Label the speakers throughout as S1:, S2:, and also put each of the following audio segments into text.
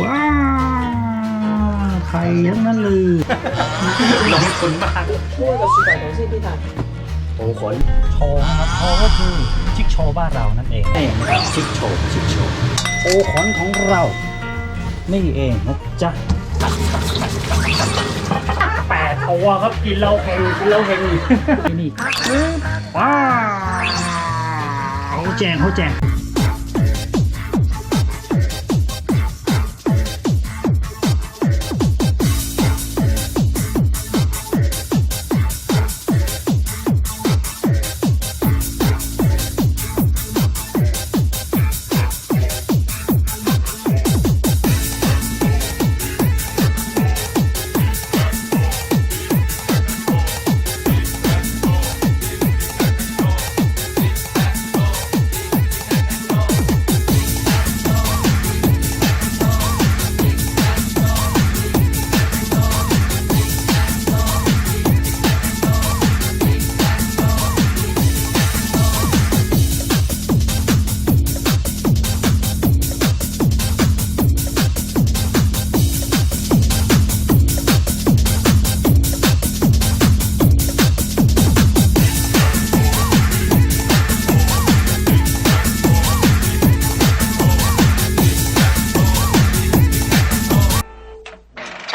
S1: ว้าวไข่ทั้งนั้นเลยลงทุนมาก
S2: ช่วยกับสีสันของที่พี่ทาน
S1: โอ้ขนโชว์นะครับโชว์ก็คือชิคโชว์บ้านเรานั่นเองนี่นะครับชิคโชว์ชิคโชว์โอ้ขนของเรานี่เองนะจ๊ะแปดตัวครับกินเหล้าเฮงกินเหล้าเฮงนี่ว้าวเขาแจงเขาแจง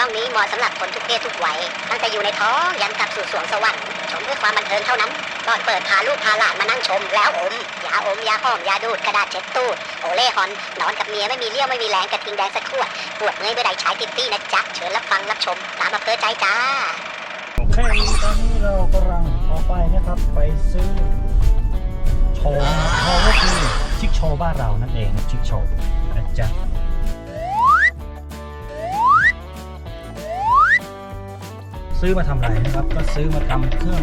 S3: องนี้เหมาะสำหรับคนทุกเพศทุกวัยตั้งแต่อยู่ในท้องยันกลับสู่สวงสวรรค์ชมเพื่อความบันเทิงเท่านั้นก่อนเปิดพาลูกพาหลานมานั่งชมแล้วอมยาอมยาหอมยาดูดกระดาษเช็ดตูดโอเล่ฮอนนอนกับเมียไม่มีเลี้ยวไม่มีแรงกระทิงแดงสักขวดปวดเมื่อยไม่อได้ใช้ติดตี้นะจ๊ะเชิญรับฟังรับชม ตามอำเภอใจจ้า
S1: โอเคตอนนี้เรากำลังออกไปนะครับไปซื้อโชว์โชว์ก็คือชิคโชว์บ้านเรานั่นเองนะชิคโชว์นะจ๊ะ ซื้อมาทำอะไรนะครับ ก็ซื้อมาทำเครื่อง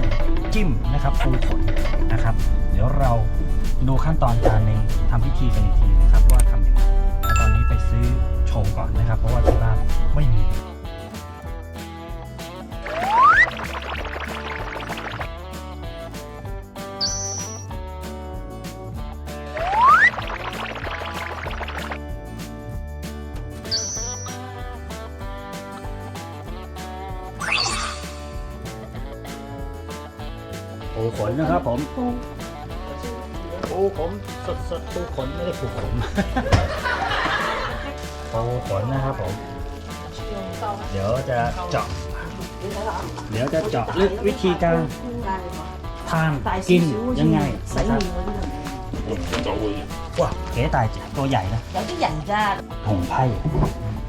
S1: จิ้มนะครับปูขนนะครับ เดี๋ยวเราดูขั้นตอนการในทำพิธีกันอีกทีนะครับว่าทำยังไงแล้วตอนนี้ไปซื้อโชว์ก่อนนะครับ เพราะว่าที่บ้านไม่มี ปูขมสดสดปูขนไม่ได้ปูขมปูขนนะครับผม เดี๋ยวจะเจาะ เดี๋ยวจะเจาะลึกวิธีการทานกินยังไงนะครับว้าเก๋ตายตัวใหญ่นะ
S2: แล้วที่
S1: ใหญ่จ้าหงไพ่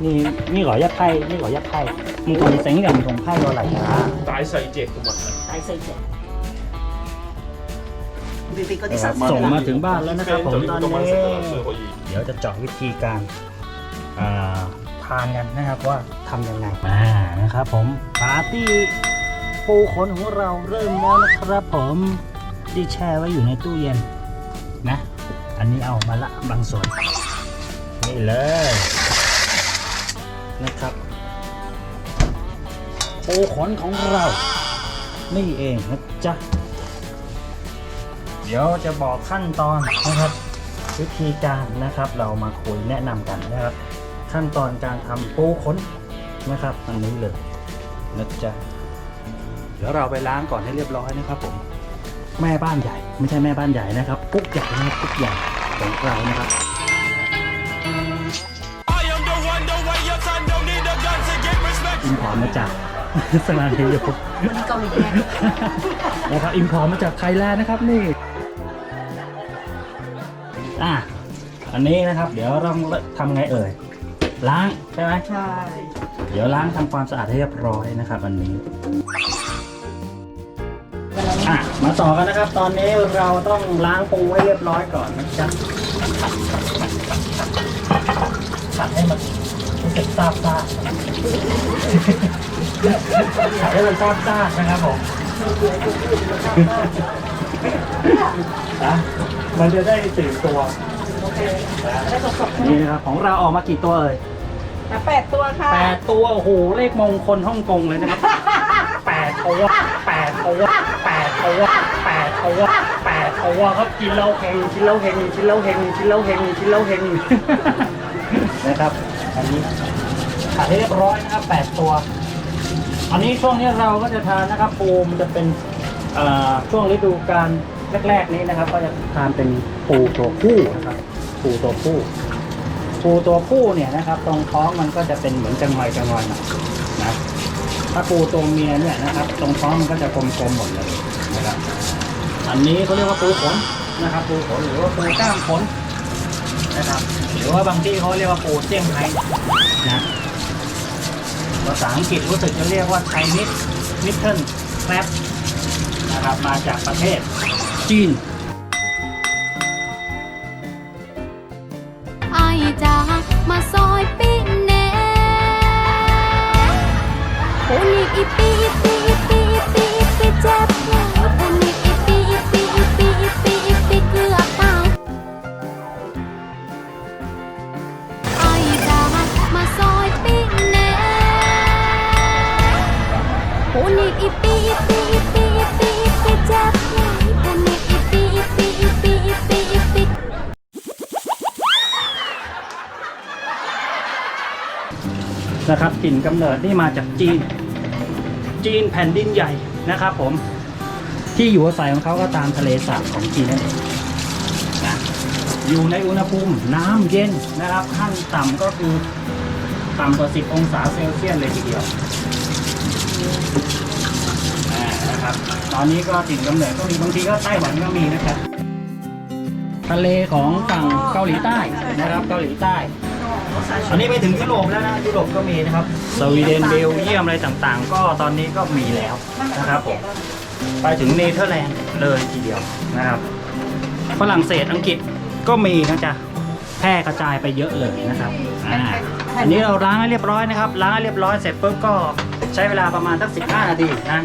S1: นี่นี่หรอยักไพ่นี่หร
S4: อยักไพ่มี
S2: คนเซ็งอย่า
S1: งหงไพ่ตัวไหลนะ
S5: ตายใส่เจ็ดทุกวันตายใส่เจ็ด บีบีก็
S1: ที่สามส่งมาถึงบ้านแล้วนะครับผมตอนนี้เดี๋ยวจะเจาะวิธีการทานกันนะครับว่าทำยังไงนะครับผมปาร์ตี้ปูขนของเราเริ่มแล้วนะครับผมที่แช่ไว้อยู่ในตู้เย็นนะ อันนี้เอามาละบางส่วนนี่เลยนะครับปูขนของเรานี่เองนะจ๊ะ เดี๋ยวจะบอกขั้นตอนนะครับ วิธีการนะครับเรามาคุยแนะนำกันนะครับ ขั้นตอนการทำปูขนนะครับอันนี้เลยนะจ๊ะเดี๋ยวเราไปล้างก่อนให้เรียบร้อยนะครับผมแม่บ้านใหญ่ ไม่ใช่แม่บ้านใหญ่นะครับกุ๊กใหญ่นะครับกุ๊กใหญ่ของเรานะครับ
S5: I am the one, the way your son don't need a gun to get respect.
S1: อินพอร์ตมาจาก สลานเฮโย
S2: มันเกาหลีแน่
S1: นะครับอิมพอร์ตมาจากไทยแลนด์นะครับนี่อะอันนี้นะครับ เดี๋ยวต้องทำไงเอ่ยล้างใช่ไหม
S2: ใช่
S1: เดี๋ยวล้างทำความสะอาดให้เรียบร้อยนะครับอันนี้อะมาต่อกันนะครับ ตอนนี้เราต้องล้างปูให้เรียบร้อยก่อนนะครับผัดให้มันรู้สึซาบซา ให้มันซาบซ่านะครับผมนะมันจะได้ตื่นตัวนี่นะครับของเราออกมากี่ตัวเอ่ย
S2: แปดตัวค่ะ
S1: แปดตัวโอ้โหเลขมงคลฮ่องกงเลยนะครับแปดตัวแปดตัวแปดตัวแปดตัวแปดตัวครับกินเหล้าเฮงกินเหล้าเฮงกินเหล้าเฮงกินเหล้าเฮงกินเหล้าเฮงนะครับอันนี้ผัดให้เรียบร้อยนะครับแปดตัว อันนี้ช่วงนี้เราก็จะทานนะครับปูมันจะเป็นเอ่อช่วงฤดูกาลแรก ๆ นี้นะครับ ก็จะทานเป็นปูตัวผู้นะครับปูตัวผู้ปูตัวผู้เนี่ยนะครับ ตรงท้องมันก็จะเป็นเหมือนจังอยจังอยหน่อยนะถ้าปูตัวเมียเนี่ยนะครับ ตรงท้องมันก็จะกลมๆหมดเลยนะครับอันนี้เขาเรียกว่าปูขนนะครับ ปูขนหรือว่าปูกล้ามขนนะครับ หรือว่าบางที่เขาเรียกว่าปูเจี้ยงไฮ้นะ ภาษาอังกฤษรู้สึกจะเรียกว่าไชนิสมิทเทิลแครบนะครับ มาจากประเทศจีน
S4: ปูนี่อีปีอีปีอีปีอีปีอีปีเจ็บหลายปูนี่อีปีอีปีอีปีอีปีอีปีนะ
S1: ครับกลิ่นกำเนิดนี่มาจากจีน จีนแผ่นดินใหญ่นะครับผมที่อยู่อาศัยของเขาก็ตามทะเลสาบของจีนนั่นเองนะอยู่ในอุณหภูมิน้ำเย็นนะครับขั้นต่ำก็คือต่ำกว่า 10 องศาเซลเซียสเลยทีเดียว ตอนนี้ก็ถิ่นกำเนิดก็มีบางทีก็ไต้หวันก็มีนะครับ ทะเลของฝั่งเกาหลีใต้นะครับเกาหลีใต้อันนี้ไปถึงยุโรปแล้วนะยุโรปก็มีนะครับสวีเดนเบลเยียมอะไรต่างๆ ก็ตอนนี้ก็มีแล้วนะครับผมไปถึงเนเธอร์แลนด์เลยทีเดียวนะครับฝรั่งเศสอังกฤษก็มีนะจ๊ะแพร่กระจายไปเยอะเลยนะครับอ่าอันนี้เราล้างให้เรียบร้อยนะครับล้างให้เรียบร้อยเสร็จปุ๊บก็ใช้เวลาประมาณสัก15 นาทีนะ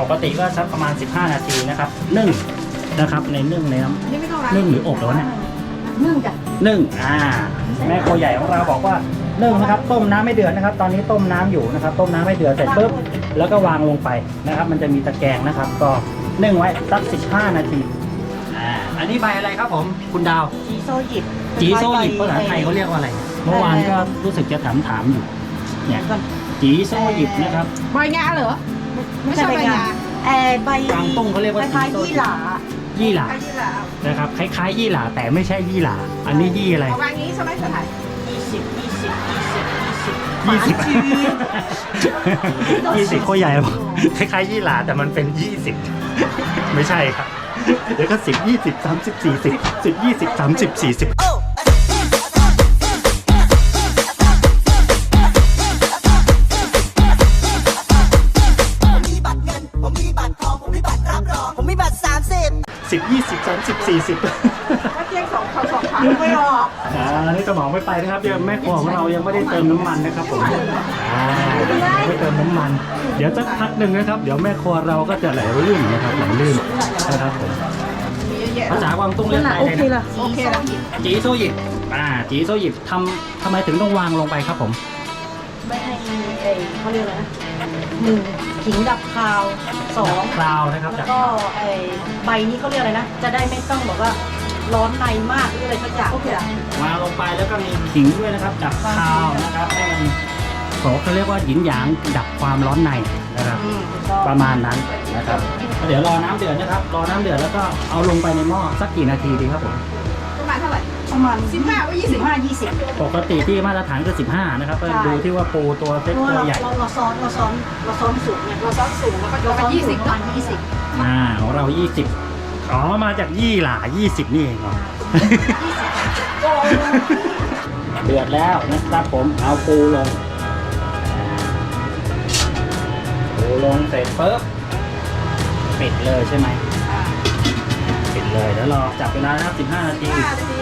S1: ปกติก็สักประมาณ 15 นาทีนะครับนึ่งนะครับในนึ่งในน้ำ
S2: นี่ไม่ต้องล้าง
S1: นึ่งหรืออบแล้วเนี่ย
S2: นึ่งจ้ะ
S1: นึ่งอ่าแม่โครัวใหญ่ของเราบอกว่านึ่งนะครับ ต้มน้ำไม่เดือดนะครับ ตอนนี้ต้มน้ำอยู่นะครับ ต้มน้ำไม่เดือดเสร็จปุ๊บแล้วก็วางลงไปนะครับ มันจะมีตะแกรงนะครับ ก็นึ่งไว้สัก 15 นาทีอ่าอันนี้ใบอะไรครับผมคุณดาว
S2: จีโซหยิบ
S1: จีโซหยิบภาษาไทยเขาเรียกว่าอะไร เมื่อวานก็รู้สึกจะถามถามๆอยู่ เนี่ยจีโซหยิบนะครับ
S2: ใบงาเหรอ
S6: ไม่ใช่ใบงา เออใบ
S1: กลางตุ้งเขาเรียกว่า
S6: คล้ายๆ
S1: จีโซ่
S6: ยี่หร่า
S1: ยี่หร่า
S2: ไอ้ที่ละ
S1: นะครับคล้ายๆยี่หร่าแต่ไม่ใช่ยี่หร่าอันนี้ยี่อะไร
S2: เอาวางงี้ใช่ไหมสถาน
S6: ยี่สิบยี่สิบยี่สิบยี่สิบ
S1: ยี่สิบยี่สิบโคตรใหญ่เลยคล้ายๆยี่หร่าแต่มันเป็นยี่สิบไม่ใช่ครับเดี๋ยวก็สิบยี่สิบสามสิบสี่สิบสิบยี่สิบสามสิบสี่สิบ สิบยี่สิบสามสิบสี่สิบ
S2: ถ้าเที่ยงสองเขาสองครั้งไม่หรอก
S1: อ่าอันนี้สมองไม่ไปนะครับเดี๋ยวแม่ครัวของเรายังไม่ได้เติมน้ำมันนะครับผมอ่าไม่เติมน้ำมัน เดี๋ยวสักพักหนึ่งนะครับ เดี๋ยวแม่ครัวเราก็จะไหลลื่นนะครับไหลลื่นนะครับผม
S2: มีเยอะแยะ
S1: ภาษากวางตุ้งเรียกอะไร
S6: โอเค
S1: นะ
S6: ละ
S2: โอเคแล้ว
S1: จีโซหยิบอ่าจีโซหยิบทำทำไมถึงต้องวางลงไปครับผม
S6: ไม่ให้เออเขาเรียกอะไรนะหนึ่ง ขิงดับคาวสอง
S1: คราวนะครับ
S6: แล้
S1: จาก
S6: วก็ไอใบนี้เขาเรียกอะไรนะ จะได้ไม่ต้องแบบว่าร้อนในมากหรืออะไรสักอย่าง
S2: โอเคละ
S1: วางลงไปแล้วก็มีขิงด้วยนะครับดับคาวนะครับให้มันเขาเรียกว่าหยินหยางดับความร้อนในนะครับ
S6: อืมถูกต้อง
S1: ประมาณนั้นนะครับแล้วเดี๋ยวรอน้ำเดือดนะครับ รอน้ำเดือดแล้วก็เอาลงไปในหม้อสักกี่นาทีดีครับผม
S2: ประมาณเท่าไหร่
S6: ประมาณ
S2: สิบห้าว่ายี่สิบ
S6: ห้ายี่สิบ
S1: ปกติที่มาตรฐานคือ15นะครับก็
S6: ใช่
S1: ดูที่ว่าปูตัวเล็ก
S6: เพราะว่า
S1: ตัว
S6: เรา
S1: ใหญ่
S6: เราเราซ้อนเราซ้อนเราซ้อนสูงเนี่ย
S2: เราซ้อนสูงแล้วก็
S6: เรา
S2: เรา
S6: ซ้อน
S2: ยี่
S6: สู
S2: สิ
S6: ง
S2: บ
S6: ประมาณยี่สิบ
S1: อ่าของเรา 20อ๋อมาจากยี่หล่า20 นี่เองเหรอ เดือดแล้วนะครับผมเอาปูลง ปูลงเสร็จปุ๊บปิดเลยใช่ไหมปิดเลยแล้วรอจับเวลานะครับ15 นาที
S2: ห้านาที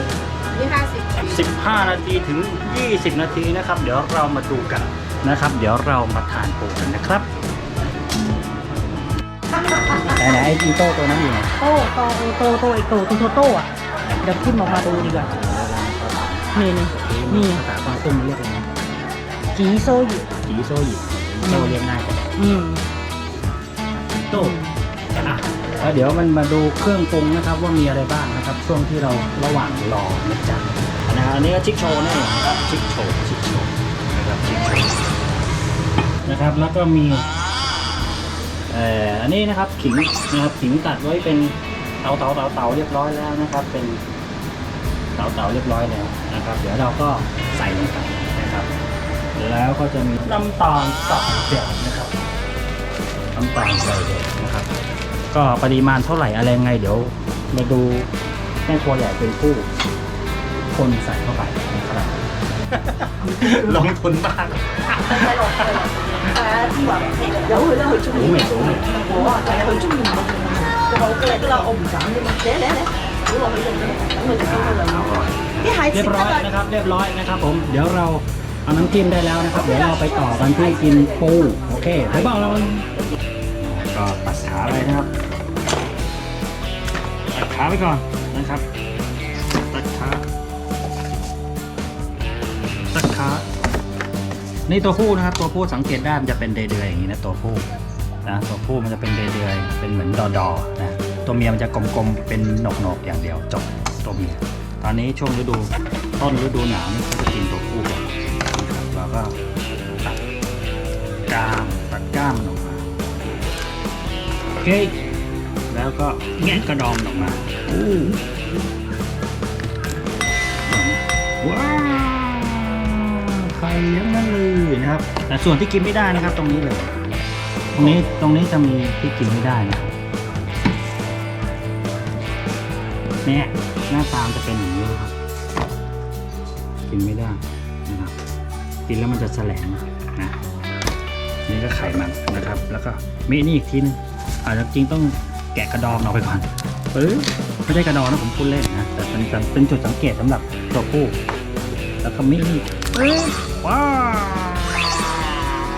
S2: นี่ห้าสิบ
S1: 15 นาทีถึง 20 นาทีนะครับ เดี๋ยวเรามาดูกันนะครับ เดี๋ยวเรามาทานปูกันนะครับไหนๆไอ้จีโต้ตัวนั้นอยู่ไหน
S6: โต้โตโตโตไอโตโตโตโต้อะเดี๋ยวขึ้นออกมาดูดีกว่านี่นี่นี่
S1: ภาษากวางตุ้งเรียกอะไรนะ
S6: จีโซหยิบ
S1: จีโซหยิบโซเรียกง่ายกว่า
S6: อืม
S1: โต้อะ แล้วเดี๋ยวมันมาดูเครื่องปรุงนะครับว่ามีอะไรบ้างนะครับ ช่วงที่เราระหว่างรอนะจ๊ะนะครับอันนี้ก็ชิคโชว์นี่นเองนะครับชิคโชว์ชิคโชว์นะครับชิคโชว์นะครับแล้วก็มีเอ่ออันนี้นะครับขิงนะครับขิงตัดไว้เป็นเตาเตาเตาเตาเรียบร้อยแล้วนะครับ เป็นเตาเตาเรียบร้อยแล้วนะครับ เดี๋ยวเราก็ใส่ลงไปนะครับ แล้วก็จะมีน้ำตาลใส่เด็ดนะครับน้ำตาลใส่เด็ดนะครับ ก็ปริมาณเท่าไหร่อะไรไง เดี๋ยวมาดูแม่ครัวใหญ่เป็นผู้คนใส่เข้าไปนะครับ ลงทุนมาก
S6: 有佢咧，佢中
S1: 好味好味
S6: 我啊，就系佢中意唔我好嘅得啦，我唔斩啫嘛。嚟嚟嚟，倒落去度啫，等佢哋收咗两口。啲蟹
S1: เรีย
S6: 切
S1: บร้อย
S6: 得
S1: นะครับ เรียบร้อยนะครับ ผม เดี๋ยวเราเอาน้ำจิ้มได้แล้วนะครับ เดี๋ยวเราไปต่อกันที่กินปูโอเคไปบอกเราก็ตัด ขาไปนะครับ ตัดขาไปก่อนนะครับ ตัดขา ตัดขา นี่ตัวผู้นะครับ ตัวผู้สังเกตได้มันจะเป็นเดือยๆอย่างนี้นะตัวผู้นะตัวผู้มันจะเป็นเดือยๆเป็นเหมือนดอดอๆนะตัวเมียมันจะกลมๆเป็นหนกๆอย่างเดียวจบตัวเมียตอนนี้ช่วงฤดูต้นฤดูหนาวนี่เขาจะกินตัวผู้ก่อนนะครับเราก็ตัดกรามตัดก้ามมันออกมา เคแล้วก็แงะกระดองมันออกมาอู้ว้าวไข่เลี้ยงนั่นเลยนะครับ แต่ส่วนที่กินไม่ได้นะครับ ตรงนี้เลย ตรงนี้ตรงนี้จะมีที่กินไม่ได้นะครับเนี่ยหน้าตามนจะเป็นอย่างนี้ครับ กินไม่ได้นะครับ กินแล้วมันจะแสลงนะนี่ก็ไข่มันนะครับ แล้วก็มีนี่อีกทีนึง อาจจะจริงต้องแกะกระดองออกไปก่อนเออไม่ใช่กระดองนะผมพูดเล่นนะแต่เป็นเป็นจุดสังเกตสำหรับตัวผู้แล้วก็มีว้าว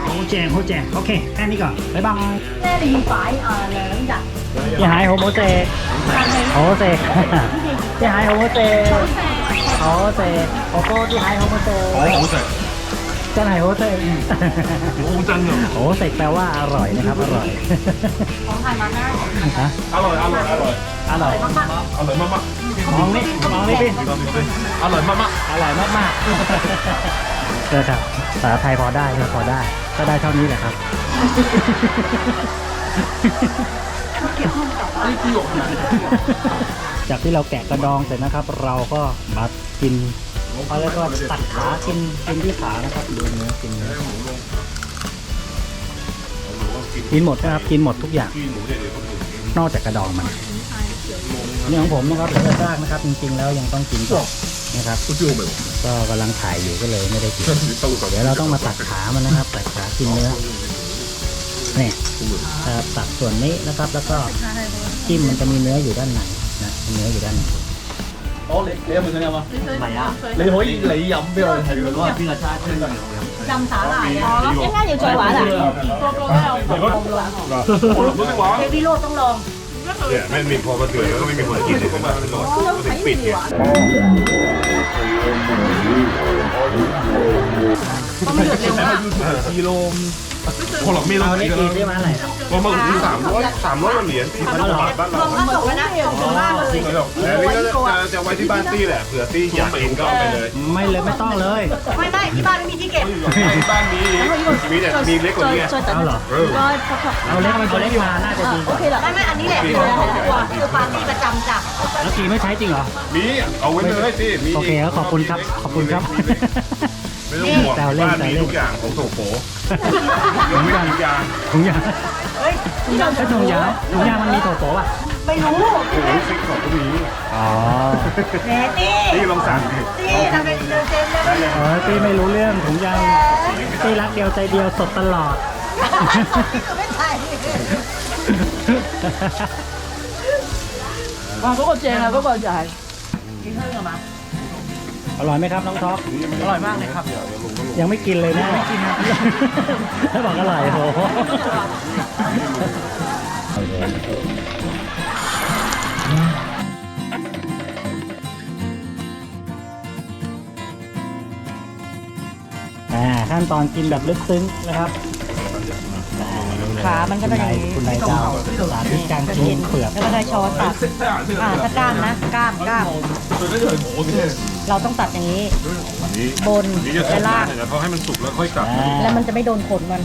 S1: โอ้แจงโอ้แจงโอเคแค่นี้ก่อนบ๊ายบาย
S6: Xe thì phải ờ, là lãnh đạo
S1: พี่หายโฮโมเซ Là โฮเซ พี่หายโฮโมเซ่โฮเซโฮโมที่หายโฮโมเซ โอ้
S5: โห
S1: เส เจ้านายโฮเทลโอ้
S5: จังเห
S1: รอโอ้เสกแปลว่าอร่อยนะครับ อร่อย
S6: ของทานมาหน้า
S1: ฮะ
S5: อร่อยอร่
S1: อยอร่อย
S5: อร่อย
S1: มากอ
S5: ร่อยมากมากมอ
S1: งนี่มองนี่พี่
S5: อร่อยมากๆ
S1: อร่อยมากมากเจอครับภาษาไทยพอได้ครับพอได้ ก็ได้เท่านี้แหละครับจากที่เราแกะกระดองเสร็จนะครับ เราก็มากิน เขาเรียกว่าตัดขากินกินที่ขานะครับดูเนื้อกินเนื้อกินหมดนะครับกินหมดทุกอย่าง นอกจากกระดองมันนี่ของผมนะครับเหลือซากนะครับ จริงๆแล้วยังต้องกินต่อนะครับก็กำลังถ่ายอยู่ก็เลยไม่ได้กินเดี๋ยวเราต้องมาตัดขามันนะครับตัดขากินเนื้อเนี่ยตัดส่วนนี้นะครับ แล้วก็จิ้มมันจะมีเนื้ออยู่ด้านในนะเนื้ออยู่ด้านใน
S7: 我你你有冇想飲啊？唔係啊，你可以你飲俾我哋睇佢嗰邊嘅差春嚟飲。
S6: 浸打奶啊！一陣要再玩啊！個個都有
S5: 玩
S6: 過。嗰啲玩。你啲攞東浪。咩
S5: 面破不斷，嗰啲面破堅嚟㗎嘛，呢個。我都睇住玩。 คนกินเลยมันเป็นหลอด
S6: ต้องใช้มืออะ
S5: กิโลพอหลังไม่ต้อ
S1: เอา
S5: ง
S1: นี่
S5: กิน
S1: กี่ได้มาอะไรครับ
S5: พอมาถึงสามร้อยสามร้อยเหรียญสี่พันบาทบ้านเรา
S6: ลองจบแล้วนะเดี๋ยวถึงบ้านเลย
S5: จริงเหรอแต่นี่ก็จะจะไว้ที่บ้านตี้แหละเผื่อตี้อยากกินก็เอาไปเลย
S1: ไม่เลยไม่ต้องเลย
S6: ไม่ไม่ที่บ้านไม่มีที่เก็บ
S5: บ้านนี้มีแต่มีเล็กกว่านี้
S6: 再等
S1: เอาเหรอ
S5: เออ
S6: ร้อยพอ
S1: เอาเล็กมันเอาเล็กมาน่าจะดีก
S6: โอ
S1: ว่า
S6: เคเหรอไม่ไม่อันนี้แหละที่เราตัวคือปาร์ตี้ประจำจ้ะ
S1: แล้วกีไม่ใช้จริงเหรอ
S5: มีเอาไว้เลยสิมี
S1: โอเคแล้วขอบคุณครับขอบคุณครับ
S5: ไม่ต้องห่วง
S1: แซวเล่น
S5: บ้าน
S1: แซว
S5: มี
S1: เล่น
S5: ทุกอย่างของโถโผยังไม่ทุกอย่าง
S1: ถุงยาง
S6: เฮ้ยที่เรา
S1: ไอ้ถุงยางถุงยางมันมีโถโปป่ะ
S6: ไม่รู้
S5: โอ้โหซิกของก็มี
S1: อ๋อ
S6: แหมตี้
S5: นี่ลองสั่งดิ
S6: ตี้ทำเป็นเดินเจมได้เลย
S1: เออตีไม่รู้เรื่องถุงยางตีรักเดียวใจเดียวสดตลอด
S6: ไม่ใช่
S2: มาก็เข้าใจนะ
S6: ก็เข้าใจกินเท่าไหร่มา
S1: อร่อยไหมครับน้องท็อป
S7: อร่อยมากเลยครับ
S1: ยังไม่กินเลยนะไม่กินนะแล้วบอกอร่อยโหขั้นตอนกินแบบลึกซึ้งนะครับ
S6: ขามันก็
S1: คุณ
S6: จะอย่าา
S1: งย
S6: นี้
S1: คุณนายจะเอาสาธิตการคลุกเปลือก
S6: แล้วก็ได้ช้อนตัดอ่าถ้ากล้ามนะกล้ามกล้ามเราต้องตัดอย่างนี้
S5: อันนี้
S6: บน
S5: อันนี้จะสุ
S6: และ
S5: ก
S6: ล่าง
S5: เดี๋ยวเขาให้มันสุกแล้วค่อยกลับ
S1: อ่า
S6: แล้วมันจะไม่โดนขนมัน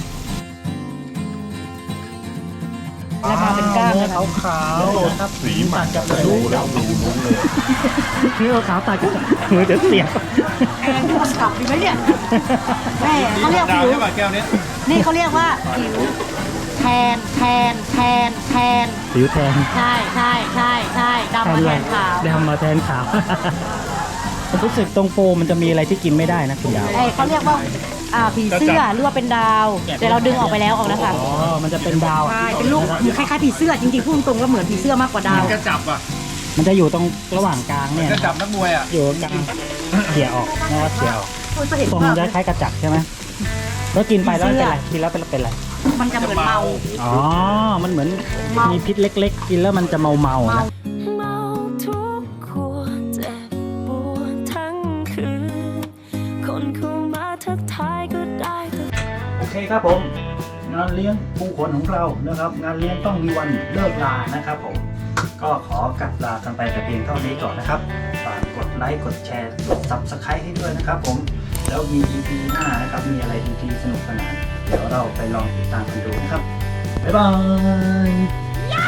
S6: แล้วมาเป็นกล้าม
S1: เนื้อ
S6: นะ
S1: ขาวขาวๆนะครับ
S5: สีมัน
S1: ตัดกับ
S5: ดูแล้วดูรู้เลย
S1: เนื้อขาวตัดกับมือจะเสียบ
S6: แอนโทรศัพท์ดีไหมเนี่ยแม่เขาเรียก
S8: ดาว
S6: ผิว
S8: ใช่ป่ะแก้วเนี้ย
S6: นี่เขาเรียกว่าผิว แทนแทนแทนแทน
S1: ผิวแทน
S6: ใช่ใช่ใช่ใช่ดำมาแทนขาว
S1: ดำมาแทนขาวผมรู้สึกตรงโฟมมันจะมีอะไรที่กินไม่ได้นะคุณดาว
S6: ไอ้เขาเรียกว่าอ่าผีเสื้อหรือว่าเป็นดาว แต่เราดึงออกไปแล้วออกแล้วค่ะ
S1: อ๋อมันจะเป็นดาว
S6: ใช่เป็นลูกคล้ายๆผีเสื้อจริงๆพูดตรงๆก็เหมือนผีเสื้อมากกว่าดาว
S8: จะจับอะ
S1: มันจะอยู่ตรงระหว่างกลางเนี่ย
S8: จะจับนักมวยอะ
S1: อยู่กลางเขี่ยออกนะครับเขี่ยออก
S6: คุณจะเห็น
S1: ทรง
S6: ว่า
S1: จะคล้ายกระจับใช่ไหมแล้วกินไปแล้วเป็นไรกินแล้วเป็นเป็นไร
S6: มันจะเหมือนเมา
S1: อ๋อ มันเหมือน
S6: เมามี
S1: มีพิษเล็ก ๆ กินแล้วมันจะเมาเมาๆนะ
S4: เมาทุกขวดเจ็บปวดทั้งคืน คนเข้ามาทักทายก็ได้แต่
S1: โอเคครับผม งานเลี้ยงปูขนของเรานะครับ งานเลี้ยงต้องมีวันเลิกลานะครับผม ก็ขอกลับลากันไปแต่เพียงเท่านี้ก่อนนะครับ ฝากกดไลค์ กดแชร์ กด subscribe ให้ด้วยนะครับผม แล้วมี EP หน้านะครับ มีอะไรดีๆสนุกสนาน เดี๋ยวเราไปลองติดตามกันดูนะครับ บ๊ายบายยา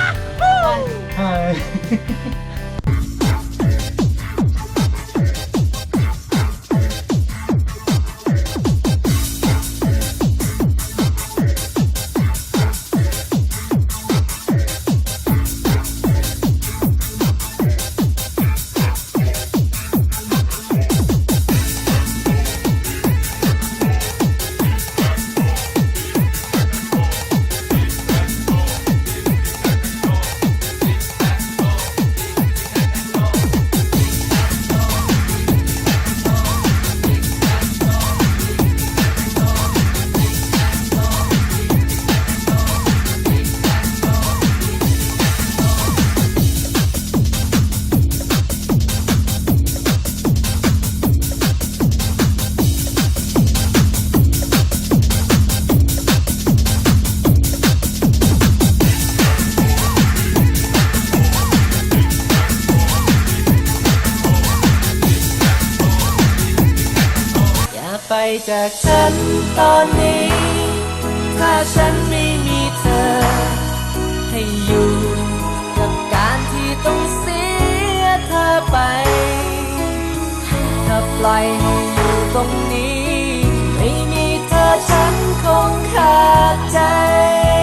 S9: จากฉันตอนนี้ ถ้าฉันไม่มีเธอ ให้อยู่กับการที่ต้องเสียเธอไป ถ้าปล่อยให้อยู่ตรงนี้ ไม่มีเธอฉันคงขาดใจ